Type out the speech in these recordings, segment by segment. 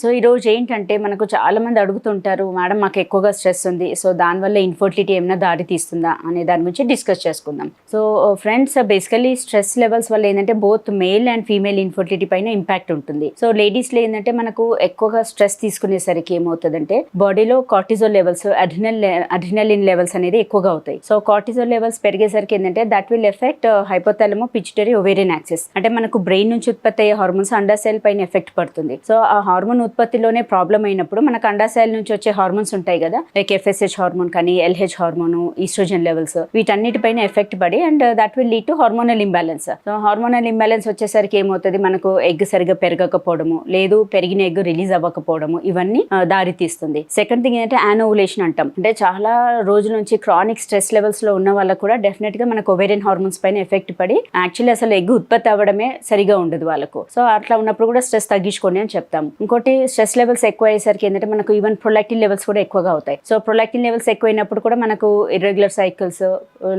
so ఈరోజు ఏంటంటే మనకు చాలా మంది అడుగుతుంటారు మేడం మాకు ఎక్కువగా స్ట్రెస్ ఉంది. సో దానివల్ల ఇన్ఫర్టిలిటీ ఏమైనా దారి తీస్తుందా? అనే దాని గురించి డిస్కస్ చేసుకుందాం. So friends basically stress levels వల్ల ఏంటంటే both male and female infertility పైన ఇంపాక్ట్ ఉంటుంది. సో లేడీస్లో ఏంటంటే మనకు ఎక్కువగా స్ట్రెస్ తీసుకునేసరికి ఏమవుతుందంటే బాడీలో cortisol levels adrenal adrenaline levels అనేది ఎక్కువగా అవుతాయి. సో కార్టిజోల్ లెవెల్స్ పెరిగేసరికి ఏంటంటే that will effect hypothalamo pituitary ovarian axis అంటే మనకు బ్రెయిన్ నుంచి ఉత్పత్తి అయ్యే హార్మోన్స్ అండర్ సెల్ పైన ఎఫెక్ట్ పడుతుంది. సో ఆ హార్మోన్ ఉత్పత్తిలోనే ప్రాబ్లం అయినప్పుడు మనకు అండాశయాల నుంచి వచ్చే హార్మోన్స్ ఉంటాయి కదా లైక్ ఎఫ్ఎస్హెచ్ హార్మోన్ కానీ ఎల్హెచ్ హార్మోన్ ఈస్ట్రోజన్ లెవెల్స్ వీటన్నిటిపైన ఎఫెక్ట్ పడి and that will lead to hormonal imbalance so hormonal imbalance వచ్చేసరికి ఏమవుతుంది? మనకు ఎగ్ సరిగా పెరగకపోవడము లేదు పెరిగిన ఎగ్ రిలీజ్ అవ్వకపోవడము ఇవన్నీ దారి తీస్తుంది సెకండ్ థింగ్ ఏంటంటే యానోవులేషన్ అంటాం. అంటే చాలా రోజుల నుంచి క్రానిక్ స్ట్రెస్ లెవెల్స్లో ఉన్న వాళ్ళకు కూడా డెఫినెట్గా మనకు ఒవేరియన్ హార్మోన్స్ పైన ఎఫెక్ట్ పడి యాక్చువల్లీ అసలు ఎగ్ ఉత్పత్తి అవ్వడమే సరిగా ఉండదు వాళ్ళకు. సో అట్లా ఉన్నప్పుడు కూడా స్ట్రెస్ తగ్గించుకోండి అని చెప్తాం ఇంకోటి స్ట్రెస్ లెవెల్స్ ఎక్కువ అయ్యేసరికి ఏంటంటే మనకు ఈవెన్ ప్రొలాక్టిన్ లెవెల్స్ కూడా ఎక్కువగా అవుతాయి. సో ప్రొలాక్టిన్ లెవెల్స్ ఎక్కువైనప్పుడు కూడా మనకు ఇర్రెగ్యులర్ సైకిల్స్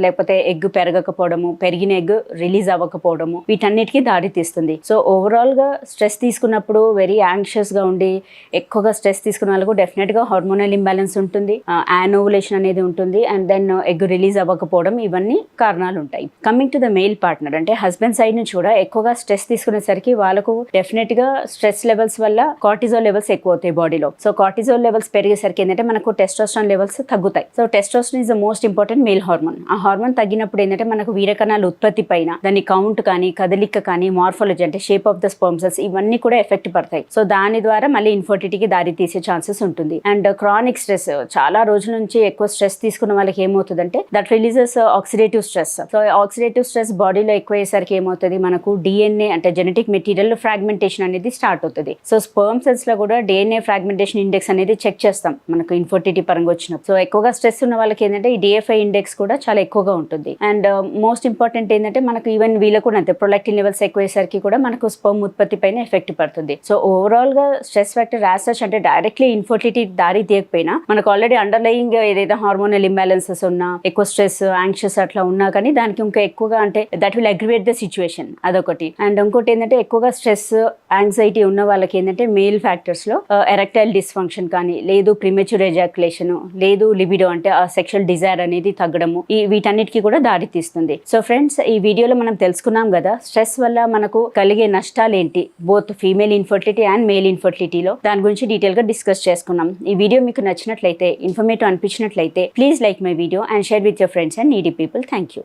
లేకపోతే ఎగ్ పెరగకపోవడము పెరిగిన ఎగ్ రిలీజ్ అవ్వకపోవడము వీటన్నిటికీ దారి తీస్తుంది సో ఓవరాల్గా స్ట్రెస్ తీసుకున్నప్పుడు వెరీ యాంగ్షియస్గా ఉండి ఎక్కువగా స్ట్రెస్ తీసుకున్న వాళ్ళకు డెఫినెట్గా హార్మోనల్ ఇంబ్యాలెన్స్ ఉంటుంది యానోవులేషన్ అనేది ఉంటుంది అండ్ దెన్ ఎగ్ రిలీజ్ అవ్వకపోవడం ఇవన్నీ కారణాలు ఉంటాయి. Coming to the male partner అంటే హస్బెండ్ సైడ్ నుంచి కూడా ఎక్కువగా స్ట్రెస్ తీసుకునేసరికి వాళ్ళకు డెఫినెట్గా స్ట్రెస్ లెవెల్స్ వల్ల కార్టిజోల్ లెవెల్స్ ఎక్కువ అవుతాయి బాడీలో సో కార్టిజోల్ లెవెల్స్ పెరిగేసరికి ఏంటంటే మనకు టెస్టోస్ట్రాన్ లెవెల్స్ తగ్గుతాయి. So testosterone is the most important male hormone ఆ హార్మోన్ తగ్గినప్పుడు ఏంటంటే మనకు వీరకణాల ఉత్పత్తి పైన దాని కౌంట్ కానీ కదలిక కానీ మార్ఫాలజీ అంటే షేప్ ఆఫ్ ద స్పర్మ్సెస్ ఇవన్నీ కూడా ఎఫెక్ట్ పడతాయి. సో దాని ద్వారా మళ్ళీ ఇన్ఫర్టిటీకి దారి తీసే ఛాన్సెస్ ఉంటుంది. అండ్ క్రానిక్ స్ట్రెస్ చాలా రోజుల నుంచి ఎక్కువ స్ట్రెస్ తీసుకున్న వాళ్ళకి ఏమవుతుందంటే that releases oxidative stress so oxidative stress బాడీలో ఎక్కువ అయ్యేసరికి ఏమవుతుంది? మనకు డిఎన్ఏ అంటే జెనెటిక్ మెటీరియల్ ఫ్రాగ్మెంటేషన్ అనేది స్టార్ట్ అవుతుంది. సో స్పర్మ్ సెల్స్ లో కూడా డిఎన్ఏ ఫ్రాగ్మెంటేషన్ ఇండెక్స్ అనేది చెక్ చేస్తాం. మనకు ఇన్ఫర్టిటీ పరంగా వచ్చినప్పుడు. సో ఎక్కువగా స్ట్రెస్ ఉన్న వాళ్ళకి ఏంటంటే ఈ డిఎఫ్ఐ ఇండెక్స్ కూడా చాలా ఎక్కువగా ఉంటుంది. అండ్ మోస్ట్ ఇంపార్టెంట్ ఏంటంటే మనకు ఈవెన్ వీళ్ళకు కూడా అంతే. ప్రొడక్టివ్ లెవెల్స్ ఎక్కువేసరికి కూడా మనకు స్పర్మ్ ఉత్పత్తి పైన ఎఫెక్ట్ పడుతుంది. సో ఓవరాల్గా స్ట్రెస్ ఫ్యాక్టర్ యాసచ్ అంటే డైరెక్ట్లీ ఇన్ఫర్టిటీ దారి తీయకపోయినా మనకు ఆల్రెడీ అండర్లయింగ్ ఏదైతే హార్మోనల్ ఇంబ్యాలెన్సెస్ ఉన్నా ఎక్కువ స్ట్రెస్ యాంగ్షియస్ అట్లా ఉన్నా కానీ దానికి ఇంకా ఎక్కువగా అంటే that will aggravate the situation అదొకటి. అండ్ ఇంకోటి ఏంటంటే ఎక్కువగా స్ట్రెస్ యాంగ్జైటీ ఉన్న వాళ్ళకి ఏంటంటే మేల్ ఫ్యాక్టర్స్లో uh, ఎరెక్టైల్ డిస్ఫంక్షన్ కానీ లేదు ప్రిమెచ్యూర్ ఎజాక్యులేషన్ లేదు లిబిడో అంటే ఆ సెక్షువల్ డిజైర్ అనేది తగ్గడము ఈ వీటన్నిటికీ కూడా దారి తీస్తుంది సో ఫ్రెండ్స్ ఈ వీడియోలో మనం తెలుసుకున్నాం కదా స్ట్రెస్ వల్ల మనకు కలిగే నష్టాలు ఏంటి? Both female infertility and male ఇన్ఫర్టిలిటీలో దాని గురించి డీటెయిల్గా డిస్కస్ చేసుకున్నాం. ఈ వీడియో మీకు నచ్చినట్లయితే informative అనిపించినట్లయితే please like my video and share with your friends and needy people thank you